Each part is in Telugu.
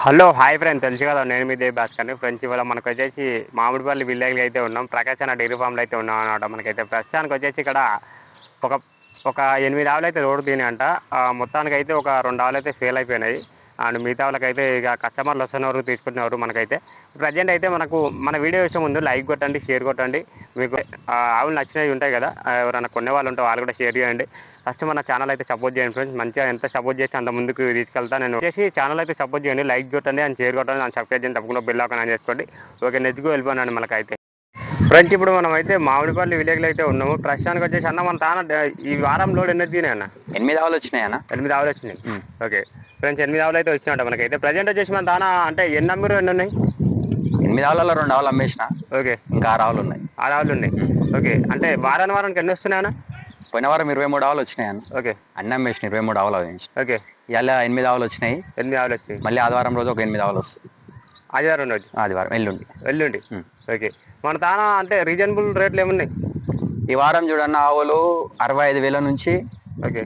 హలో హాయ్ ఫ్రెండ్ తెలుసు కదా నేను మీ దేవ్ భాస్కర్ ఫ్రెండ్స్ ఇవాళ మనకు వచ్చేసి మామిడిపల్లి విలేజ్లో అయితే ఉన్నాం. ప్రకాశ్ అన్న డైరీ ఫామ్లో అయితే ఉన్నాం అనమాట మనకైతే. ప్రస్తుతానికి వచ్చేసి ఇక్కడ ఒక ఒక ఎనిమిది ఆవులు అయితే రోడ్డు తినాయంట. అంట మొత్తానికి అయితే ఒక రెండు ఆవులు అయితే ఫెయిల్ అయిపోయినాయి. అండ్ మిగతా వాళ్ళకైతే ఇక కస్టమర్లు వస్తున్నారు తీసుకుంటున్నారు మనకైతే. ప్రజెంట్ అయితే మనకు మన వీడియో వచ్చే ముందు లైక్ కొట్టండి షేర్ కొట్టండి. మీకు ఆవులు నచ్చినవి ఉంటాయి కదా ఎవరైనా కొనే వాళ్ళు ఉంటే వాళ్ళు కూడా షేర్ చేయండి. ఫస్ట్ మన ఛానల్ అయితే సపోర్ట్ చేయండి ఫ్రెండ్స్ మంచిగా ఎంత సపోర్ట్ చేస్తే అంత ముందుకు తీసుకెళ్తా. నేను వచ్చేసి ఛానల్ అయితే సపోర్ట్ చేయండి. లైక్ కొట్టండి అండ్ షేర్ కొట్టండి. అండ్ సబ్స్క్రైబ్ చేయండి. తప్పకుండా బెల్ ఆకన్ అని చేసుకోండి. ఓకే నెచ్చుకు వెళ్ళిపోయినాను మనకైతే. ఫ్రెండ్స్ ఇప్పుడు మనం అయితే మామిడిపల్లి విలేజ్లో అయితే ఉన్నాము. ప్రస్తుతానికి వచ్చేసి అన్న మన తాన ఈ వారం లోడ్ ఎన్ని తినాయి అన్న? ఎనిమిది ఆవులు వచ్చినాయి అన్న. ఎనిమిది ఆవులు వచ్చినాయి. ఓకే. ఫ్రెండ్స్ ఎనిమిది ఆవులు అయితే వచ్చినాయంట మనకైతే. ప్రజెంట్ వచ్చేసి మన దాన అంటే ఎన్ని అమ్మిరు ఎన్ని ఉన్నాయి? ఎనిమిది ఆవులలో రెండు ఆవులు అమ్మేసిన. ఓకే. ఇంకా ఆరు ఆవులు ఉన్నాయి. ఆరు ఆవులు ఉన్నాయి. ఓకే. అంటే వారానికి వారానికి ఎన్ని వస్తున్నాయన్న పోయిన వారం ఇరవై మూడు ఆవులు వచ్చినాయి అన్న. ఓకే. అన్ని అమ్మేసిన ఇరవై మూడు ఆవులు అమ్మేసిన ఓకే. ఇవాళ ఎనిమిది ఆవులు వచ్చినాయి. ఎనిమిది ఆవులు వచ్చినాయి. మళ్ళీ ఆదివారం రోజు ఒక ఎనిమిది ఆవులు వస్తాయి. ఆదివారం రోజు? ఆదివారం ఎల్లుండి. ఎల్లుండి. ఓకే. మన తాన అంటే రీజనబుల్ రేట్లు ఏమున్నాయి? ఈ వారం చూడన్న ఆవులు అరవై ఐదు వేల నుంచి ఓకే.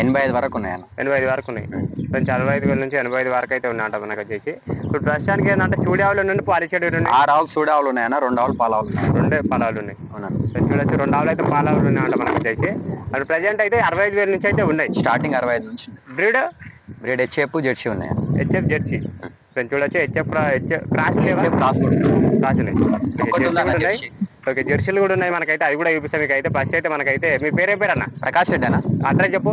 ఎనభై ఐదు వరకు ఉన్నాయి అన్న ఎనభై ఐదు వరకు ఉన్నాయి. కొంచెం అరవై ఐదు వేల నుంచి ఎనభై ఐదు వరకు అయితే ఉన్నాయంట మనకు వచ్చేసి. ఇప్పుడు ప్రస్తుతానికి ఏంటంటే ఆవులు నుండి పాలిచేడు ఉన్నాయి? ఆరు ఆవులు సూడి ఆవులు ఉన్నాయి అన్న రెండు ఆవులు పాల ఆవులు ఉన్నాయి. రెండే పాలాలు ఉన్నాయి. చూడొచ్చు రెండు ఆవులు అయితే పాలాలు ఉన్నాయంట మనకు వచ్చేసి. అది ప్రజెంట్ అయితే అరవై ఐదు వేల నుంచి అయితే ఉన్నాయి. స్టార్టింగ్ అరవై ఐదు నుంచి బ్రీడ్? బ్రేడ్ హెచ్ఎఫ్ జెర్సీ ఉన్నాయి. హెచ్ఎఫ్ జెర్సీ కొంచెం చూడొచ్చు హెచ్ఎఫ్ హెచ్ఎఫ్ క్రాస్ లేవా? క్రాస్ ఉన్నాయి. ఓకే జెర్సీలు కూడా ఉన్నాయి మనకైతే అది కూడా చూపిస్తాం మీకు అయితే ఫస్ట్ అయితే మనకైతే మీ పేరే పేరు అన్న? ప్రకాష్ రెడ్డి అన్న. అడ్రస్ చెప్పు.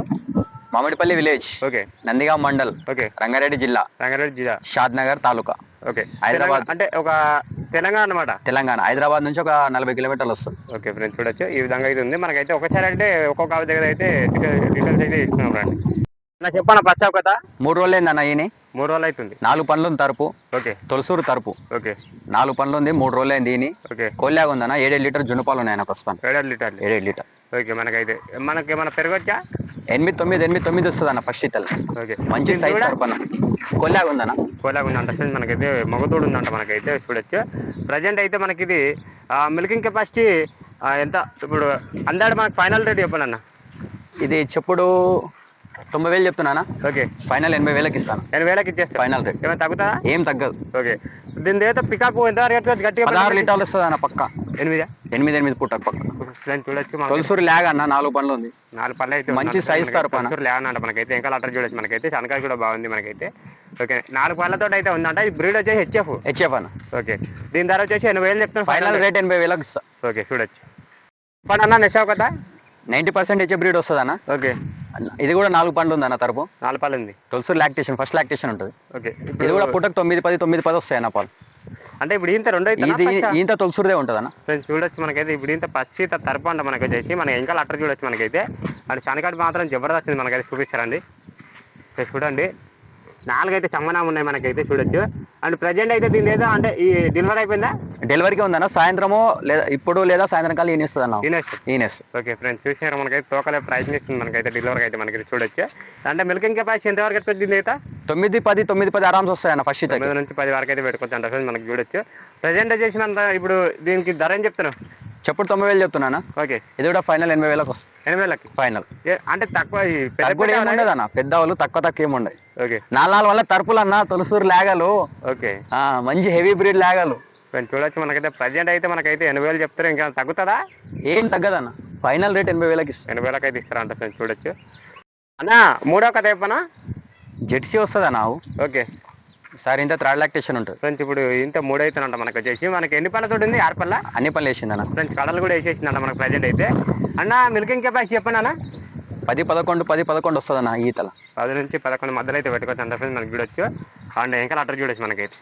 Mamidipalli village okay. Nandigam mandal okay. Rangareddy జిల్లా రంగారెడ్డి జిల్లా. షాద్ నగర్ తాలూకా. ఓకే. హైదరాబాద్. అంటే ఒక తెలంగాణ అన్నమాట? తెలంగాణ. హైదరాబాద్ నుంచి ఒక నలభై కిలోమీటర్లు వస్తుంది. ఓకే ఫ్రెండ్స్ చూడొచ్చు. ఈ విధంగా అయితే ఉంది. మనకైతే ఒకసారి అంటే ఒక్కొక్క దగ్గర అయితే డీటెయిల్- డీటెయిల్స్ అయితే ఇస్తున్నాం రండి. చెప్పాను ఫస్ట్ కదా మూడు రోజులు ఏందన్న ఈయన మూడు రోజులు అవుతుంది నాలుగు పనులు ఉంది తరపు. ఓకే. తొలసూరు తరపు. ఓకే. నాలుగు పనులు ఉంది మూడు రోజులు అయింది ఈయన. ఓకే. కొల్లాగా ఉందన్న ఏడేడు లీటర్ జున్నుపాలు ఉన్నాయి నాకు వస్తాను ఏడాది లీటర్లు. ఏడేడు లీటర్. ఓకే మనకైతే మనకి ఏమైనా పెరగొచ్చా? ఎనిమిది తొమ్మిది ఎనిమిది తొమ్మిది వస్తుంది అన్న ఫస్ట్ ఇతలు ఓకే. మంచి సైజ్ తరపు అన్న. కొల్లాగా ఉందన్న? కోలాగా ఉందంట ఫ్రెండ్స్ మనకైతే మగతోడు ఉందంట మనకైతే చూడొచ్చు. ప్రజెంట్ అయితే మనకి ఇది మిల్కింగ్ కెపాసిటీ ఎంత? ఇప్పుడు అందాడు మనకి ఫైనల్ రేట్ చెప్పండి అన్న ఇది చెప్పుడు తొంభై వేలు చెప్తున్నానా ఓకే. ఫైనల్ ఎనభై వేలకి ఇస్తాను. నేను వేలకి ఇచ్చేస్తా. Final rate. ఏమైనా తగ్గుతా? ఏం తగ్గదు. ఓకే. దీని అయితే పికప్ ఎంత రేట్ గట్టిగా పదహారు లీటర్లు వస్తుంది అన్న పక్క. ఎనిమిదా? ఎనిమిది ఎనిమిది పూట పక్క. చూడొచ్చు తొలసూరు లాగ్ అన్న నాలుగు పనులు ఉంది. నాలుగు పళ్ళు అయితే మంచి size తరపున. లేవనంట మనకైతే. ఇంకా లటర్ చూడొచ్చు మనకైతే. శనకాయ కూడా బాగుంది మనకైతే. ఓకే. నాలుగు పళ్ళతో అయితే ఉందంట. ఈ బ్రీడ్ వచ్చేసి హెచ్ఎఫ్. హెచ్ఎఫ్ అన్న. ఓకే. దీని ధర వచ్చేసి ఎనభై వేలు చెప్తాను ఫైనల్ రేట్ ఎనభై వేలకు ఇస్తా. ఓకే చూడొచ్చు. పని అన్న నెక్స్ట్ కదా నైంటీ పర్సెంట్ హెచ్ఎఫ్ బ్రీడ్ వస్తుంది అన్న. ఓకే. ఇది కూడా నాలుగు పండ్లు ఉంది అన్న తరపు? నాలుగు పళ్ళు ఉంది. తొలసూరు లాక్టేషన్ ఫస్ట్ లాక్టేషన్ ఉంటుంది. ఓకే. ఇది కూడా పుట్టకు తొమ్మిది పది తొమ్మిది పది వస్తాయి అన్న పాలు. అంటే ఇప్పుడు ఇంత రెండు ఇది ఇంత తొలసూరుదే ఉంటుంది అన్న. ఫ్రెండ్స్ చూడొచ్చు మనకైతే ఇప్పుడు ఇంత పచ్చి తరపు అంట మనకి వచ్చేసి. మన ఇంకా లటర్ చూడొచ్చు మనకైతే. అండ్ శనకాయ మాత్రం జబర్దస్త్ ఉంది మనకైతే చూపిస్తారండి. చూడండి. నాలుగైతే చమ్మనాలు ఉన్నాయి మనకైతే చూడొచ్చు. అండ్ ప్రజెంట్ అయితే దీని ఏదో అంటే ఈ డెలివరీ అయిపోయిందా? డెలివరీకి ఉందన్న సాయంత్రము లేదా ఇప్పుడు లేదా సాయంత్రం కాలం ఈనేస్తుంది అన్న తినేసి ఈనేస్ ఓకే ఫ్రెండ్స్ చూసినారు మనకైతే తోకలే ప్రయత్నిస్తుంది మనకైతే డెలివరీ అయితే మనకి చూడొచ్చు. అంటే మిల్కింగ్ కెపాసిటీ ఎంతవరకు వస్తుంది దీని అయితే తొమ్మిది పది తొమ్మిది పది ఆరామ్స్ వస్తాయి అన్న ఫస్ట్ తొమ్మిది నుంచి పది వరకు అయితే పెట్టుకోవచ్చు అంటే ఫ్రెండ్స్ మనకి చూడొచ్చు. ప్రజెంట్ చేసినంత ఇప్పుడు దీనికి ధర ఏం చెప్తున్నావు? చెప్పుడు తొమ్మిది వేలు చెప్తున్నానా ఓకే. ఇది కూడా ఫైనల్ ఎనభై వేలకు వస్తుంది. ఎనిమిది వేలకి? ఫైనల్ అంటే తక్కువ ఏముండదు అన్న. పెద్ద వాళ్ళు తక్కువ తక్కువ ఏముండదు ఓకే. నాలుగు నాలుగు వల్ల తరపులు అన్న తొలసూరు లాగాలు. ఓకే. ఆ, మంచి హెవీ బ్రీడ్ లాగాలు. కొంచెం చూడొచ్చు మనకైతే. ప్రజెంట్ అయితే మనకైతే ఎనభై వేలు చెప్తారు. ఇంకా తగ్గుతుందా? ఏం తగ్గదన్న. ఫైనల్ రేట్ ఎనభై వేలకి ఇస్తాను ఎనభై వేలకు అయితే ఇస్తారంట ఫ్రెండ్స్ చూడొచ్చు. అన్న మూడో కథ చెప్పనా? జెర్సీ వస్తుంది ఆవు? ఓకే. సార్ ఇంత థర్డ్ లాక్టేషన్ ఉంటుంది. ఫ్రెండ్స్ ఇప్పుడు ఇంత మూడు అవుతుందంట మనకు వచ్చేసి మనకి ఎన్ని పళ్ళతో ఉంది? ఆరు పళ్ళ? అన్ని పనులు వేసిందన్న. ఫ్రెండ్స్ కడలు కూడా వేసేసిందంట మనకు ప్రజెంట్ అయితే. అన్న మిల్కింగ్ కెపాసిటీ చెప్పండి అన్న. పది పదకొండు పది పదకొండు వస్తుంది అన్న ఈతల. పది నుంచి పదకొండు మధ్యలో అయితే పెట్టుకోవచ్చు అంట ఫ్రెండ్స్ మనకి చూడొచ్చు. అండ్ ఇంకా అటర్ చూడొచ్చు మనకైతే.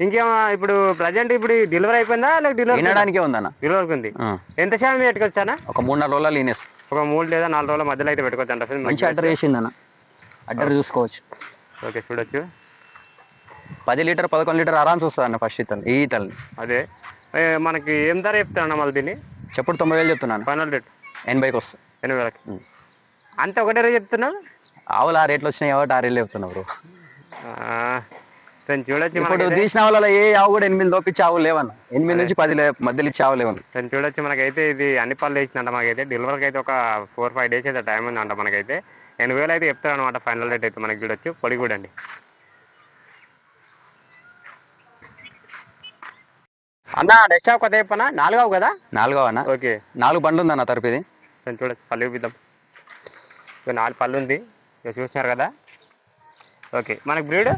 ఇంకేమో ఇప్పుడు ప్రజెంట్ ఇప్పుడు డెలివరీ అయిపోయిందా లేక డెలివరీ వినడానికే ఉందన్న. డెలివరీ ఉంది. ఆ, ఎంత శాతం పెట్టుకోవచ్చానా ఒక మూడు నాలుగు రోజులు ఈనేస్ ఒక మూడు లేదా నాలుగు రోజుల మధ్యలో అయితే పెట్టుకోవచ్చు అంట మంచి అడ్డర్ వేసిందన్న అడ్డర్ చూసుకోవచ్చు. ఓకే చూడొచ్చు. పది లీటర్ పదకొండు లీటర్ ఆరామ్స్ వస్తుంది అన్న ఫస్ట్ ఇతలు ఈ ఈతల్ని అదే. మనకి ఏం ధర చెప్తారన్న మళ్ళీ దీన్ని? చెప్పుడు తొంభై వేలు చెప్తున్నాను. Final rate. ఎనభైకి వస్తుంది ఎనభై వేలకి. అంతే ఒకటే రేట్ చెప్తున్నావు? ఆవులు ఆ రేట్లు వచ్చినాయి కాబట్టి ఆ రేట్లు చెప్తున్నా బ్రో. ఫ్రెండ్స్ చూడొచ్చు ఇప్పుడు తీసిన వాళ్ళ ఏ ఆవు కూడా ఎనిమిది లోపించి ఆవు లేవన్న. ఎనిమిది నుంచి పది మధ్యలో ఇచ్చి ఆవు లేవన్న. తను చూడొచ్చు మనకైతే ఇది అన్ని పనులు వేసిందంట మనకైతే డెలివరీకి అయితే ఒక ఫోర్ ఫైవ్ డేస్ అయితే టైం ఉందంట మనకైతే. ఎనిమిది వేలు అయితే చెప్తారు అనమాట ఫైనల్ రేట్ అయితే మనకి చూడొచ్చు. పొడి కూడా అండి. అన్న నెక్స్ట్ ఆవు కదా చెప్పనా? నాలుగవ కదా? నాలుగవ అన్న. ఓకే. నాలుగు బండ్లు ఉందన్న తరపుది నేను చూడొచ్చు. పళ్ళు చూపిద్దాం. నాలుగు పళ్ళు ఉంది. చూస్తున్నారు కదా. ఓకే. మనకి బ్రీడ్?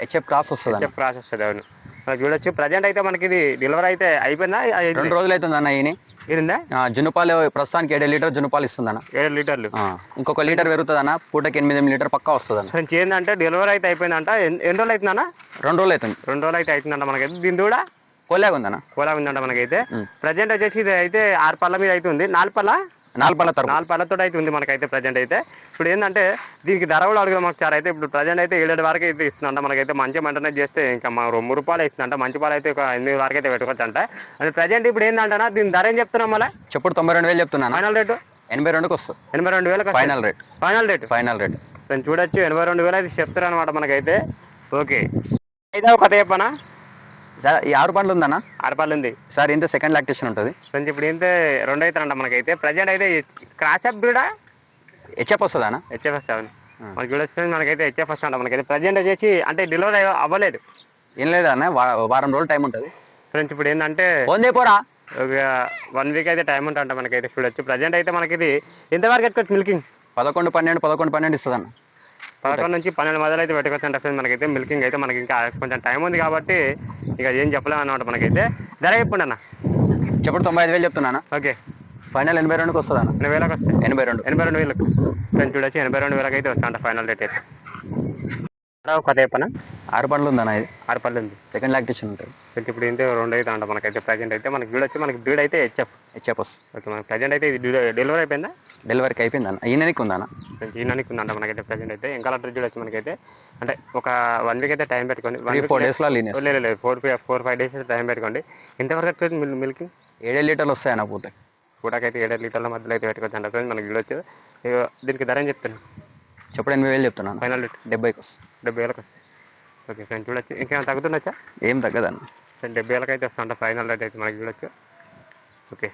హెచ్ఎఫ్ క్రాస్ వస్తుంది చెప్పు ప్రాసెస్ వస్తుంది అవును. మనకి చూడొచ్చు. ప్రజెంట్ అయితే మనకి ఇది డెలివరీ అయితే అయిపోయిందా? రెండు రోజులు అవుతుంది అన్న ఈయన ఇదిందా జునుపాలు ప్రస్తుతానికి ఏడు లీటర్ జునుపాలు ఇస్తుంది అన్న ఏడు లీటర్లు. ఇంకొక లీటర్ పెరుగుతుంది అన్న పూటకి ఎనిమిది ఎనిమిది లీటర్ పక్కా వస్తుంది అన్న ఏంటంటే డెలివరీ అయితే అయిపోయిందంట. ఎన్ని రోజులు అవుతుందన్నా? రెండు రోజులు అవుతుంది. రెండు రోజులు అయితే అవుతుందంట మనకైతే దీని కూడా కోలాగా ఉందన్న కోలా ఉందంట మనకైతే. ప్రజెంట్ వచ్చేసి ఇది అయితే ఆరు పళ్ళ మీద అయితే ఉంది నాలుగు పళ్ళ? నాలుగు పళ్ళ నాలుగు పళ్ళతో అయితే ఉంది మనకైతే ప్రజెంట్ అయితే. ఇప్పుడు ఏంటంటే దీనికి ధర కూడా అడుగుదాం మాకు చాలా అయితే. ఇప్పుడు ప్రజెంట్ అయితే ఏడు వరకు అయితే ఇస్తుందంట. మనకైతే మంచి మంటనే చేస్తే ఇంకా మా రెండు రూపాయలు ఇస్తుందంట. మంచి పాలు అయితే ఒక ఎనిమిది వరకు అయితే పెట్టుకోవచ్చు అంట అది ప్రజెంట్ ఇప్పుడు ఏంటంటే దీని ధర ఏం చెప్తున్నాం మళ్ళీ? చెప్పుడు తొంభై రెండు వేలు చెప్తున్నాను. Final rate? ఎనభై రెండుకి వస్తుంది. ఎనభై రెండు వేలకు final rate. Final rate? Final rate. నేను చూడొచ్చు. ఎనభై రెండు వేలు అయితే చెప్తారు అనమాట మనకైతే. ఓకే. ఐదవ కథ చెప్పనా? సార్ ఈ ఆరు బండ్లు ఉందన్న? ఆడపల్లి ఉంది. సార్ ఇంత సెకండ్ లాక్టేషన్ ఉంటుంది. కొంచెం ఇప్పుడు ఏంటంటే రెండు అవుతారంట మనకైతే. ప్రజెంట్ అయితే క్రాష్ అప్ కూడా హెచ్ఎఫ్ వస్తుంది అన్న? హెచ్ఎఫ్ఎస్ సెవెన్ మనకి చూడొచ్చు మనకైతే హెచ్ఎఫ్ఎస్ అంట మనకైతే ప్రజెంట్ వచ్చేసి అంటే డెలివరీ అవ్వలేదు. ఏం లేదా అన్న వారం రోజులు టైం ఉంటుంది. ఫ్రెండ్స్ ఇప్పుడు ఏంటంటే ఫోన్ పోరా. ఒక వన్ వీక్ అయితే టైం ఉంటుంట మనకైతే చూడొచ్చు. ప్రజెంట్ అయితే మనకి ఇది ఎంతవరకు ఎట్టుకోవచ్చు మిల్కింగ్ పదకొండు పన్నెండు పదకొండు పన్నెండు ఇస్తుంది అన్న పదకొండు నుంచి పన్నెండు మొదలు అయితే పెట్టుకోవచ్చు అంటే మనకైతే మిల్కింగ్ అయితే మనకి ఇంకా కొంచెం టైం ఉంది కాబట్టి ఇక ఏం చెప్పలేము అన్నమాట మనకైతే. ధర చెప్పండి అన్న. చెప్పుడు తొంభై ఐదు వేలు చెప్తున్నాను ఓకే. ఫైనల్ ఎనభై రెండుకి వస్తుంది అన్న? ఎనభై వేలకు వస్తాయి. ఎనభై రెండు. ఎనభై రెండు వేలకు. ఫ్రెండ్స్ చూడొచ్చు ఎనభై రెండు వేలకు అయితే వస్తా ఫైనల్ రేట్ అయితే. కథ చెప్పనా? ఆరు బండ్లు ఉందన్న ఇది. ఆరు పళ్ళు ఉంది. సెకండ్ లాక్టేషన్ ఉంటుంది. కొంచెం ఇప్పుడు ఏంటో రెండు అయితే అంట మనకైతే ప్రజెంట్ అయితే మనకి చూడొచ్చు మనకి బ్రీడ్ అయితే హెచ్ఎఫ్ హెచ్ఎఫ్ వస్తుంది. ఓకే మనకి ప్రజెంట్ అయితే ఇది డెలివరీ అయిపోయిందా? డెలివరీకి అయిపోయింది అన్న. ఈయనకి ఉందన్న కొంచెం ఈనానికి ఉందంట మనకైతే ప్రజెంట్ అయితే. ఇంకా అడ్రస్ చూడొచ్చు మనకైతే అంటే ఒక వన్ వీక్ అయితే టైం పెట్టుకోండి. త్రీ ఫోర్ డేస్లో లేదు లేదు four four five days time పెట్టుకోండి. ఎంతవరకు మిల్ మిల్కింగ్ ఏడే లీటర్లు వస్తాయి అన్న పూట పూటకైతే ఏడు లీటర్ల మధ్యలో అయితే పెట్టుకోవచ్చు అంట. మనకి చూడొచ్చు దీనికి ధర ఏం చెప్తాను చెప్పుడు ఎనభై వేలు చెప్తున్నాను. ఫైనల్ రేట్ డెబ్బైకి వస్తుంది డెబ్బై వేలకు? ఓకే ఫ్రెండ్స్ చూడొచ్చు. ఇంకేమైనా తగ్గుతుండొచ్చా? ఏం తగ్గదన్న. ఫ్రెండ్ డెబ్బై వేలకు అయితే వస్తుంట ఫైనల్ రేట్ అయితే మనకి చూడొచ్చు. ఓకే.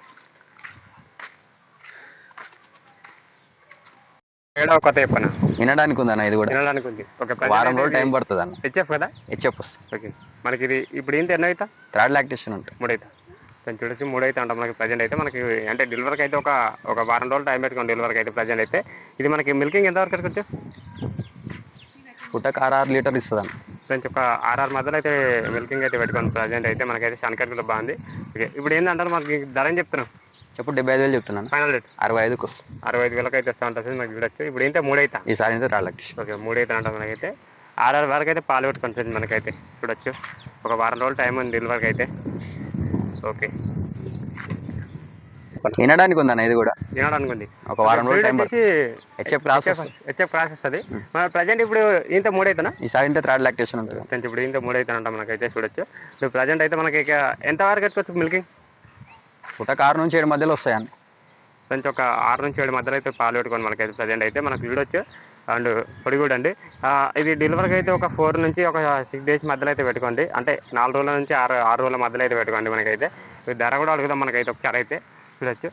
చెప్పనా? వినడానికి ఉందన్న ఇది కూడా. తినడానికి ఉంది ఓకే వారం రోజులు టైం పడుతుంది అన్న హెచ్ఎఫ్ కదా? హెచ్ఎఫ్ వస్తుంది ఓకే. మనకి ఇది ఇప్పుడు ఏంటి ఎన్నో అవుతా థర్డ్ లాక్టేషన్ ఉంటుంది. మూడు అవుతా కొంచెం చూడొచ్చు. మూడు అయితే అంట. మనకి ప్రజెంట్ అయితే మనకి అంటే డెలివరీకి అయితే ఒక ఒక వారం రోజులు టైం పెట్టుకోండి డెలివరీకి అయితే ప్రజెంట్ అయితే ఇది మనకి మిల్కింగ్ ఎంతవరకు వరకు పూటకు ఆరు ఆరు లీటర్ ఇస్తుంది కొంచెం ఒక ఆర్ఆర్ మధ్యలో అయితే మిల్కింగ్ అయితే పెట్టుకోండి ప్రజెంట్ అయితే మనకైతే శనకర్లు బాగుంది. ఓకే ఇప్పుడు ఏంటంటారు మనకి ధర ఏం చెప్తున్నాం చెప్పుడు డెబ్బై ఐదు వేలు చెప్తున్నాను. ఫైనల్ రేట్ అరవై ఐదుకి వస్తుంది. అరవై ఐదు వేలకు అయితే వస్తూ ఉంటుంది మనకి చూడొచ్చు. ఇప్పుడు ఏంటంటే మూడు అవుతా ఈసారి అయితే లాక్టేషన్ ఓకే మూడు అయితే అంట మనకైతే ఆర్ఆర్ వరకు అయితే పాలు పెట్టుకొని ఫ్రెండ్స్ మనకైతే చూడొచ్చు. ఒక వారం రోజులు టైం ఉంది డెలివరీకి అయితే. ఓకే. వినడానికి ఉందన్న ఇది కూడా? తినడానికి ఉంది ఒక వారం రోజులు టైం హెచ్ఎఫ్ వస్తుంది హెచ్ఎఫ్ క్రాస్ వస్తుంది మన ప్రజెంట్ ఇప్పుడు ఇంత మూడు అవుతానా ఈసారి అయితే థర్డ్ లాక్టేషన్ ఉంటుంది. ఇప్పుడు ఇంత మూడు అవుతానంట మనకైతే చూడొచ్చు. ఇప్పుడు ప్రజెంట్ అయితే మనకి ఇక ఎంత వరకు ఎత్తుకోవచ్చు మిల్కింగ్ పూటకు ఆరు నుంచి ఏడు మధ్యలో వస్తాయన్న కొంచెం ఒక ఆరు నుంచి ఏడు మధ్యలో అయితే పాలు పెట్టుకోండి మనకైతే ప్రజెంట్ అయితే మనకు చూడొచ్చు. అండ్ పొడి కూడా అండి. ఇది డెలివరీకి అయితే ఒక ఫోర్ నుంచి ఒక సిక్స్ డేస్ మధ్యలో అయితే పెట్టుకోండి. అంటే నాలుగు రోజుల నుంచి ఆరు ఆరు రోజుల మధ్యలో అయితే పెట్టుకోండి మనకైతే. ఇది ధర కూడా అడుగుదాం మనకైతే ఒకసారి అయితే. చూడొచ్చు.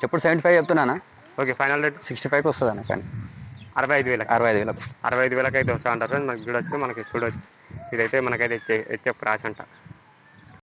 చెప్పుడు సెవెంటీ ఫైవ్ చెప్తున్నానా? ఓకే ఫైనల్ రేట్ సిక్స్టీ ఫైవ్కి వస్తుంది అన్న కానీ. అరవై ఐదు వేలకు. అరవై ఐదు వేలకు అరవై ఐదు వేలకు అయితే వస్తా అంటారు. మనకి చూడొచ్చు మనకి చూడొచ్చు. ఇదైతే మనకైతే హెచ్ఎఫ్ క్రాష్ అంట.